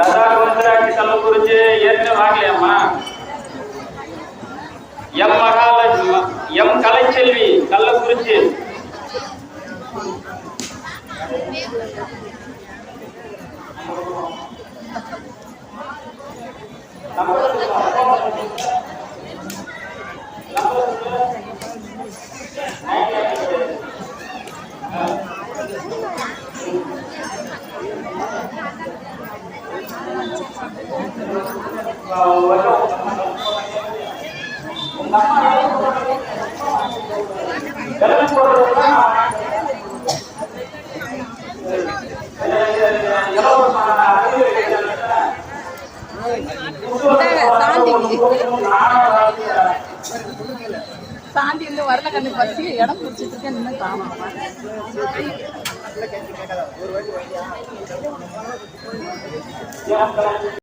ಲದಾಖ್ ಮಂತ್ರಾಗಿ ಕಲ್ಲುಕುರಿಚಿ ಏರ್ನೇ ಆಗಲಿ ಅಮ್ಮ M Mahalakshmi M Kalaiselvi Kallukurichi Shanthi இந்த வரல கண்ணு பசி இடம் பிடிச்சிட்டு இருக்கேன் Gracias.